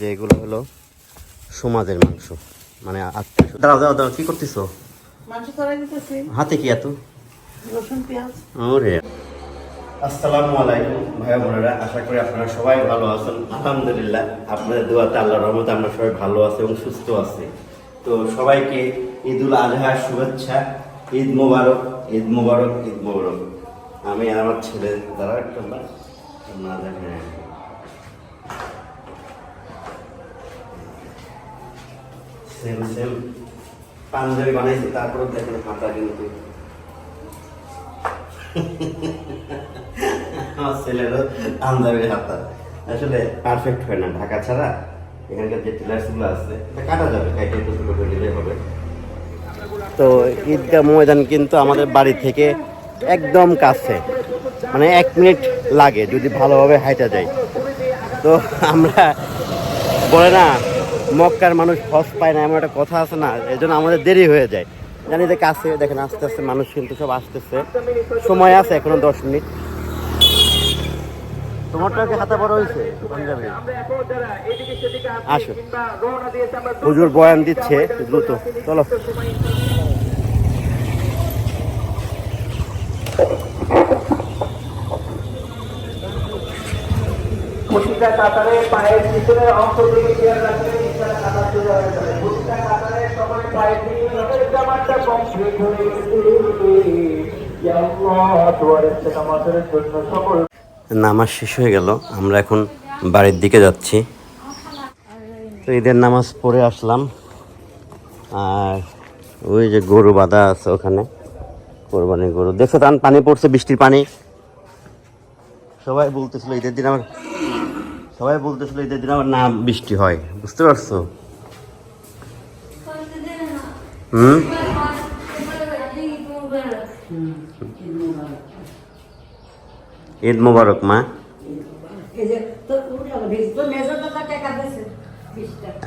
যে এগুলো হলো সমাজের মাংস মানে আত্মীয় দাঁড়াও দাঁড়াও দাঁড়াও কি করতেছো? মাংস তরাই দিতেছি। হাতে কি এত? রসুন পেঁয়াজ। ওরে। আসসালামু আলাইকুম ভাই বোনেরা আশা করি আপনারা সবাই ভালো আছেন। আলহামদুলিল্লাহ আপনাদের দোয়াতে আল্লাহ রহমতে আমরা সবাই ভালো আছি এবং সুস্থ আছি। তো সবাইকে ঈদ উল আজহার শুভেচ্ছা ঈদ মোবারক ঈদ মোবারক ঈদ মোবারক। আমি আর আমার ছেলে দ্বারা একটা না না দেখেন সেম সেম পাঞ্জাবি বানাইছি তারপরে দেখেন হাতা কিন্তু। আমার ছেলেরও পাঞ্জাবির হাতা। আসলে পারফেক্ট হয় না, ঢাকা ছাড়া এখানকার যে টেলার্সগুলো আছে, এটা কাটা যাবে, কাইটে একটু ছোটো করে দিলে হবে। তো ঈদগাহ ময়দান কিন্তু আমাদের বাড়ি থেকে একদম কাছে মানে এক মিনিট লাগে যদি ভালোভাবে হাইটা যায়। তো আমরা বলে না মক্কার মানুষ হজ পায় না, এমন একটা কথা আছে না এই জন্য আমাদের দেরি হয়ে যায়। জানি যে কাছে, দেখেন আস্তে আস্তে মানুষ কিন্তু সব আসতেছে। সময় আছে এখনও দশ মিনিট। তোমারটা কি হাতে বড় হয়েছে আসো। হুজুর বয়ান দিচ্ছে, দ্রুত। চলো। প্রতিটা কাতারে পায়ের অংশ থেকে রাখবেন ইনশাআল্লাহ কাতার হয়ে যাবে প্রতিটা কাতারে পায়ের জামাটা কমপ্লিট হয়ে গেছে। নামাজ শেষ হয়ে গেল, আমরা এখন বাড়ির দিকে যাচ্ছি। তো ঈদের নামাজ পড়ে আসলাম। আর ওই যে গরু বাঁধা আছে ওখানে, কোরবানি গরু। দেখছ তান পানি পড়ছে, বৃষ্টির পানি। সবাই বলতেছিল, ঈদের দিন আমার সবাই বলতেছিল ঈদের দিন আমার না বৃষ্টি হয়। বুঝতে পারছ? হুম? ঈদ মোবারক মা। এই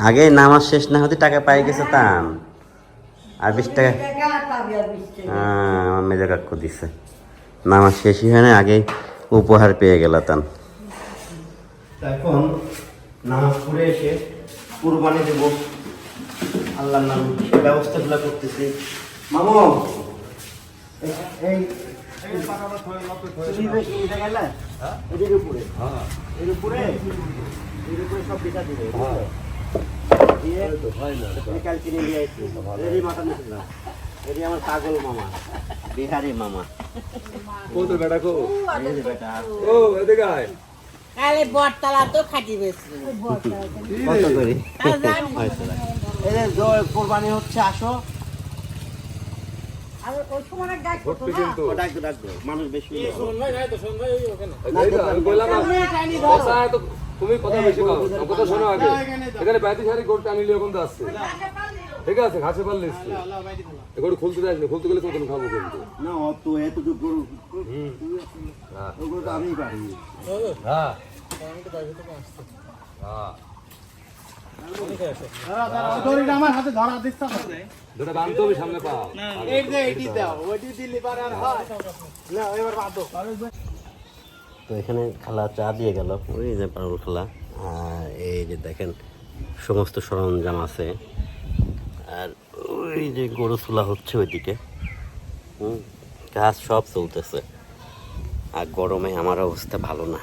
আগে নামাজ শেষ না হতে টাকা পাই গেছে তান। আর বিশ টাকা হ্যাঁ, মেজা কাকু দিছে। নামাজ শেষই হয় না আগে উপহার পেয়ে গেল তান। এখন নামাজ পড়ে এসে কুরবানি দেব। আল্লাহর নাম ব্যবস্থাগুলো করতেছি। মামু এই- এই তুমি যে এই জায়গায় না, এদের উপরে এর উপরে এর উপরে সব পিঠা দিবে দিয়ে এই কালকে নিয়ে নিয়ে আসছি। এরই মাথা নিয়েছিলাম এটি আমার পাগল মামা বিহারি মামা। কোথায় বেটা কো বেটা। ও এদিকে কালে বটতলা তো খাটি বেশি। কত করি এই যে জয় কোরবানি হচ্ছে আসো। মানুষ বেশি আমি তুমি কথা বেশি কও কথা শোনো আগে। এখানে আসছে। ঠিক আছে ঘাসে পারলে এগুলো খুলতে যাস না খুলতে গেলে তো খাব কিন্তু। না অত এতটুকু গরু হ্যাঁ। তো পারি হ্যাঁ। এখানে খালা চা দিয়ে গেল ওই যে পারুল খালা। আর এই যে দেখেন সমস্ত সরঞ্জাম আছে। আর ওই যে গরু চুলা হচ্ছে ওইদিকে। হুম কাজ সব চলতেছে। আর গরমে আমার অবস্থা ভালো না।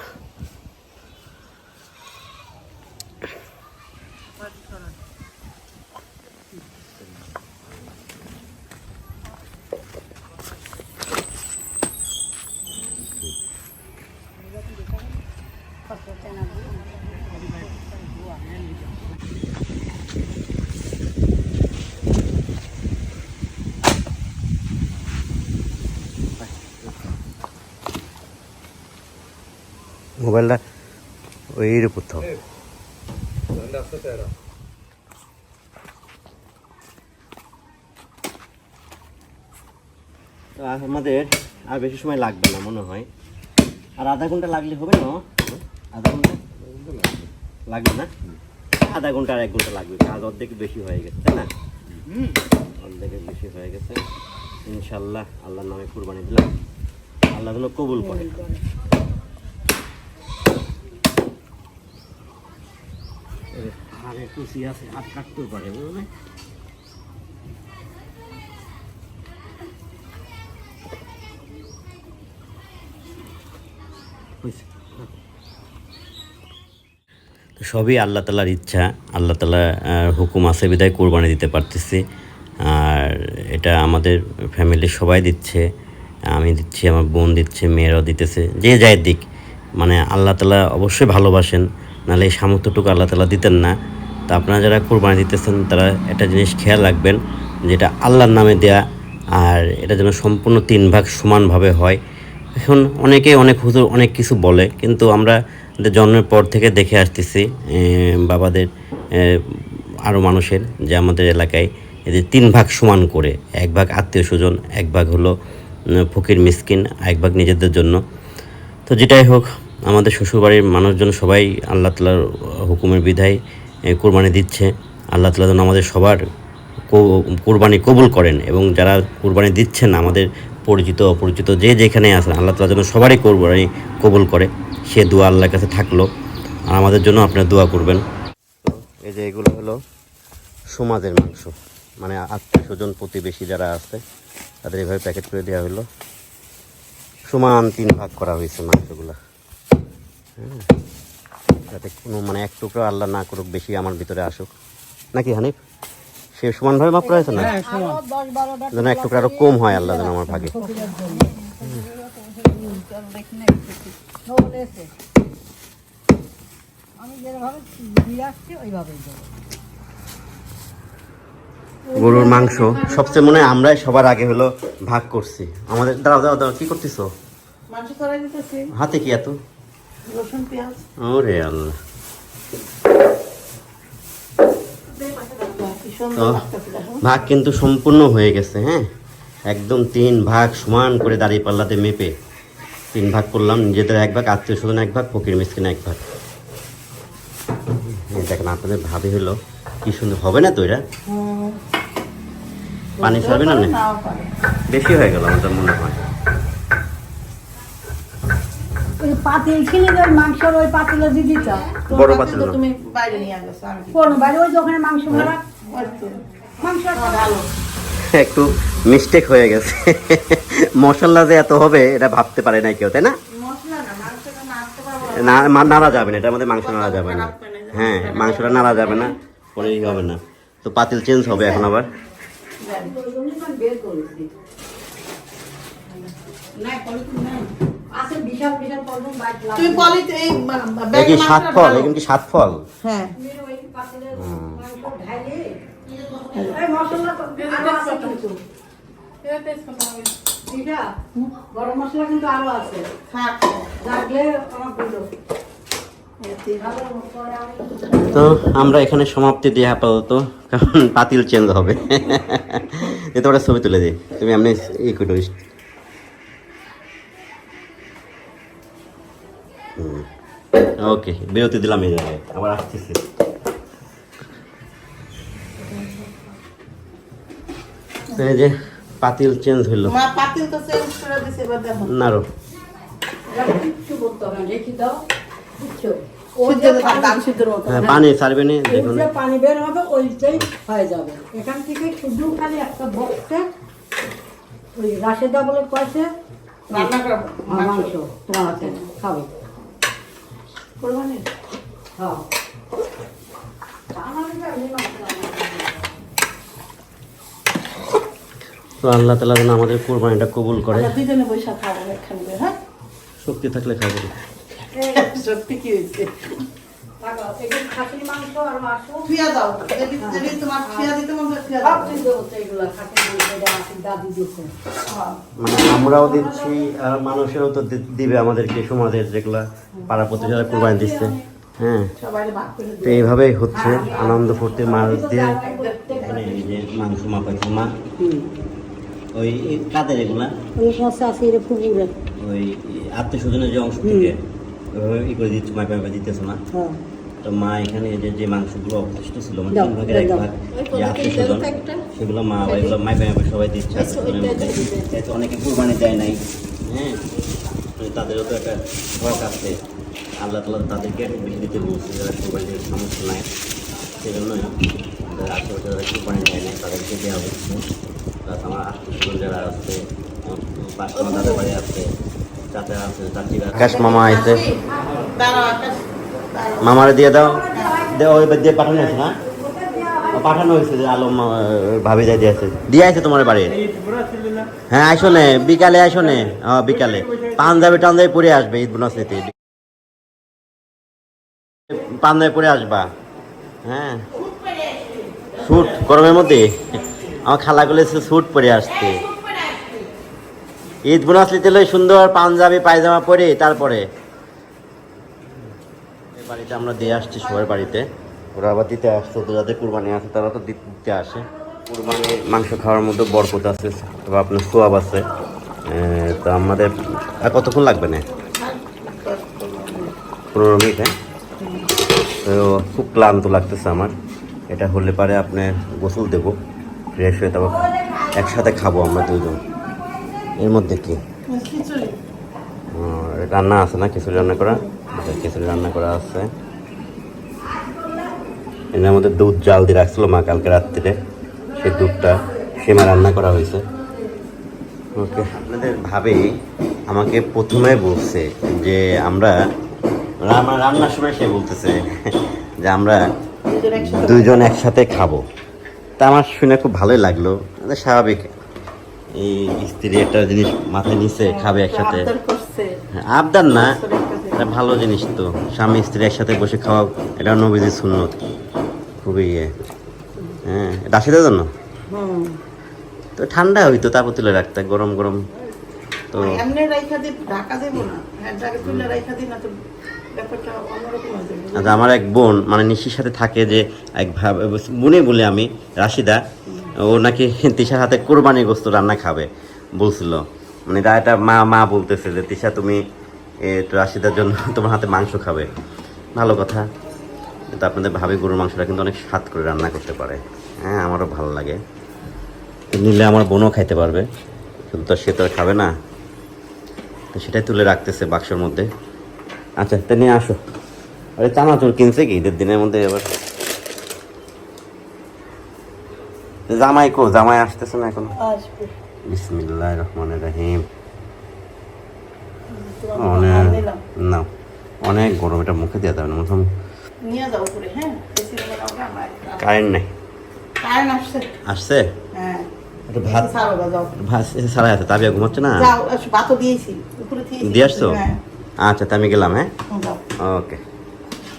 মোবাইলটা ওই তো আমাদের আর বেশি সময় লাগবে না মনে হয়। আর আধা ঘণ্টা লাগলে হবে না আধা ঘণ্টা? লাগবে না? আধা ঘণ্টা আর এক ঘণ্টা লাগবে। কাজ অর্ধেক বেশি হয়ে গেছে তাই না? অর্ধেকের বেশি হয়ে গেছে। ইনশাল্লাহ আল্লাহর নামে কুরবানি দিলাম। আল্লাহ যেন কবুল করে। আরে কুচি আছে, হাত কাটতেও পারে, বুঝলে? তো সবই আল্লাহ তালার ইচ্ছা, আল্লাহ তালা হুকুম আছে, বিদায় কোরবানি দিতে পারতেছি। আর এটা আমাদের ফ্যামিলির সবাই দিচ্ছে, আমি দিচ্ছি, আমার বোন দিচ্ছে, মেয়েরাও দিতেছে, যে যাই দিক। মানে আল্লাহ তালা অবশ্যই ভালোবাসেন, নাহলে এই সামর্থ্যটুকু আল্লাহ তালা দিতেন না। তা আপনারা যারা কোরবানি দিতেছেন, তারা একটা জিনিস খেয়াল রাখবেন, যেটা আল্লাহর নামে দেয়া আর এটা যেন সম্পূর্ণ তিন ভাগ সমানভাবে হয়। এখন অনেকে অনেক হুজুর অনেক কিছু বলে, কিন্তু আমরা জন্মের পর থেকে দেখে আসতেছি বাবাদের আরও মানুষের, যে আমাদের এলাকায় এদের তিন ভাগ সমান করে, এক ভাগ আত্মীয় স্বজন, এক ভাগ হলো ফকির, মিসকিন এক ভাগ নিজেদের জন্য। তো যেটাই হোক, আমাদের শ্বশুরবাড়ির মানুষজন সবাই আল্লাহ তালার হুকুমের বিধায় কোরবানি দিচ্ছে। আল্লাহ তালা যেন আমাদের সবার কোরবানি কবুল করেন এবং যারা কোরবানি দিচ্ছেন আমাদের পরিচিত, অপরিচিত যে যেখানে আছেন আল্লাহ তালা যেন সবারই কোরবানি কবুল করে। সে দোয়া আল্লাহর কাছে থাকল। আর আমাদের জন্য আপনারা দোয়া করবেন। এই যে এগুলো হলো সমাজের মাংস। মানে আত্মীয় স্বজন প্রতিবেশী যারা আছে, তাদের এভাবে প্যাকেট করে দেওয়া হলো। সমান তিন ভাগ করা হয়েছে মাংসগুলো। হ্যাঁ। যাতে কোনো মানে এক টুকরো আল্লাহ না করুক বেশি আমার ভিতরে আসুক। নাকি হানিফ? সে সমানভাবে মাপ করা হয়েছে না? বারোটা যেন এক টুকরো আরও কম হয় আল্লাহ যেন আমার ভাগে। গরুর মাংস সবচেয়ে মনে হয় আমরাই সবার আগে হলো ভাগ করছি। আমাদের দাঁড়াও দাঁড়াও দাঁড়াও কি করতেছো? মাংস তরকারি দিতেছি। হাতে কি এত? রসুন পেঁয়াজ। ওরে আল্লাহ। ভাগ কিন্তু সম্পূর্ণ হয়ে গেছে হ্যাঁ? একদম তিন ভাগ সমান করে দাঁড়িয়ে পাল্লাতে মেপে তিন ভাগ করলাম নিজেদের এক ভাগ আত্মীয় স্বজন এক ভাগ ফকির মিসকিন এক ভাগ। দেখেন আপনাদের ভাবি হলো কি সুন্দর হবে না তো এরা পানি না না বেশি হয়ে গেল আমাদের মনে হয় ওই পাতিল ওই মাংসের ওই পাতিলে দিয়ে দিত। বড় পাতিল। তুমি বাইরে নিয়ে গেছো আমি কোন বাড়ি ওই ওখানে মাংস ভাড়া ওই তো। মাংস ভালো। একটু মিস্টেক হয়ে গেছে। মশলা যে এত হবে এটা ভাবতে পারে নাই কেউ তাই না? না না। নাড়া যাবে না এটার মধ্যে মাংস নাড়া যাবে না। হ্যাঁ মাংসটা নাড়া যাবে না পরে ই হবে না। তো পাতিল চেঞ্জ হবে এখন আবার। বের তুমি পলিতে এই সাত ফল কি সাত ফল। হ্যাঁ। ওই পাতিলের মাংস ঢাইলে এই মশলা তো আরও আছে কিন্তু। এটা গরম মশলা কিন্তু আরও আছে। থাক লাগলে আমার বলল তো আমরা এখানে সমাপ্তি দিয়ে আপাতত কারণ পাতিল চেঞ্জ হবে। এতে ওটা ছবি তুলে দিই। তুমি এমনি ই করে ওকে বিরতি দিলাম এই জায়গায় আবার আসতেছি। এই যে পাতিল চেঞ্জ হইল। মা পাতিল তো চেঞ্জ করে দিছে এবার দেখো। নারো কিচ্ছু বলতে না রেখে দাও তো পানি- ছাড়বে না দেখুন। পানি বের হবে ওইটাই হয়ে যাবে। এখান থেকে শুধু খালি একটা বক্সে ওই রাশেদা বলে কয়েছে রান্না করব মাংস তোমার হাতে খাবে। হ্যাঁ। তো আল্লাহ তালা যেন আমাদের কোরবানিটা কবুল করে। দুজনে বৈশাখ খাব হ্যাঁ? শক্তি থাকলে খাব সত্যি কি হয়েছে? খাসির মাংস আর মাংস ফিয়া দাও তোমার ফিয়া দিতে মন আমরাও দিচ্ছি আর মানুষেরও তো দিবে আমাদেরকে সমাজের যেগুলা পাড়া প্রতিষ্ঠা কোরবানি দিচ্ছে। হ্যাঁ। তো এইভাবেই হচ্ছে আনন্দ ফুর্তি মাছ দিয়ে এখানে এই যে মাংস মাপাইছে মা ওই কাদের এগুলা? ওই আত্মীয় স্বজনের যে অংশ থেকে ই করে দিচ্ছে মাপে মাপে দিতেছে না? হ্যাঁ। তো মা এখানে যে যে মাংসগুলো অবশিষ্ট ছিল মানে তিন ভাগের এক ভাগ যে আত্মীয় স্বজন সেগুলো মা বা এগুলো মাপে সবাই দিচ্ছে আত্মীয় যেহেতু অনেকে কুরবানি দেয় নাই হ্যাঁ তাদেরও তো একটা হক আছে। আল্লাহ তালা তাদেরকে একটু বেশি দিতে বলছে যারা কুরবানি দেওয়ার সামর্থ্য নাই তো সেজন্যই আমাদের আশেপাশে যারা কোরবানি দেয় না তাদেরকে দেওয়া হচ্ছে। প্লাস আমার আত্মীয় যারা আছে পাঁচ মামা দাদা বাড়ি আছে চাচা আছে চাচিরা আকাশ মামা আছে মামারে দিয়ে দাও। ওই দিয়ে পাঠানো হয়েছে না? পাঠানো হয়েছে যে আলম ভাবি যাই দিয়েছে। দিয়ে আছে তোমার বাড়ি? হ্যাঁ আসো নে বিকালে আসো নে। হ্যাঁ বিকালে। পাঞ্জাবি টাঞ্জাবি পরে আসবে ঈদ বোনাসিতে পাঞ্জাবি পরে আসবা। হ্যাঁ। স্যুট গরমের মধ্যে? আমার খালাগুলো স্যুট পরে আসছে ঈদ বোনাস নিতে সুন্দর পাঞ্জাবি পায়জামা পরে তারপরে। বাড়িতে আমরা দিয়ে আসছি সবার বাড়িতে। ওরা আবার দিতে আসছে তো যাদের কুরবানি আছে তারা তো দিতে আসে। কুরবানি মাংস খাওয়ার মধ্যে বরকত আছে তবে আপনার সোয়াব আছে। তো আমাদের আর কতক্ষণ লাগবে না? পনেরো মিনিট হ্যাঁ? তো খুব ক্লান্ত লাগতেছে আমার। এটা হলে পারে আপনি গোসল দেবো। ফ্রেশ হয়ে তারপর একসাথে খাব আমরা দুজন এর মধ্যে কি? রান্না আছে না খিচুড়ি রান্না করা খিচুড়ি রান্না করা আছে। এর মধ্যে দুধ জাল দিয়ে রাখছিল মা কালকে রাত্রিরে। সেই দুধটা সেমা রান্না করা হয়েছে। ওকে আপনাদের ভাবে আমাকে প্রথমে বলছে যে আমরা আমরা রান্নার সময় সে বলতেছে যে আমরা দুজন একসাথে দুইজন একসাথে খাব। তা আমার শুনে খুব ভালোই লাগল। মানে স্বাভাবিক। এই স্ত্রী একটা জিনিস মাথায় নিচে খাবে একসাথে। হ্যাঁ, আবদার না। ভালো জিনিস তো। স্বামী স্ত্রী একসাথে বসে খাওয়া এটা নবীদের সুন্নত। খুবই ইয়ে। হ্যাঁ রাশিদের জন্য? তো ঠান্ডা হইতো তারপর তুলে রাখতে গরম গরম। তো হ্যাঁ আচ্ছা আমার এক বোন মানে নিশির সাথে থাকে যে এক ভাব- বোনে বলে আমি রাশিদা ও নাকি তিশার হাতে কোরবানি গোস্ত রান্না খাবে বলছিল। মানে এটা মা মা বলতেছে যে তিশা তুমি রাশিদার জন্য তোমার হাতে মাংস খাবে। ভালো কথা। কিন্তু আপনাদের ভাবি গরুর মাংসটা কিন্তু অনেক স্বাদ করে রান্না করতে পারে। হ্যাঁ আমারও ভালো লাগে। নিলে আমার বোনও খাইতে পারবে। শুধু তো সে তো খাবে না। তো সেটাই তুলে রাখতেছে বাক্সের মধ্যে। আচ্ছা তা নিয়ে আসো। আরে চানাচুর কিনছে কি? ঈদের দিনের মধ্যে এবার জামাই কো? জামাই আসতেছে না এখন? বিসমিল্লাহ রহমান রাহিম। অনেক না অনেক গরম এটা মুখে দেওয়া যাবে না মনে নিয়ে যাও উপরে হ্যাঁ এসি রুমে নাও না, আমার কারেন্ট নেই। কারেন্ট আসছে। আসছে? হ্যাঁ। ভাত ভাত আছে তাবিয়া ঘুমাচ্ছে না? ভাতও দিয়েছি উপরে দিয়ে আসছো হ্যাঁ। আচ্ছা তা আমি গেলাম হ্যাঁ? ওকে।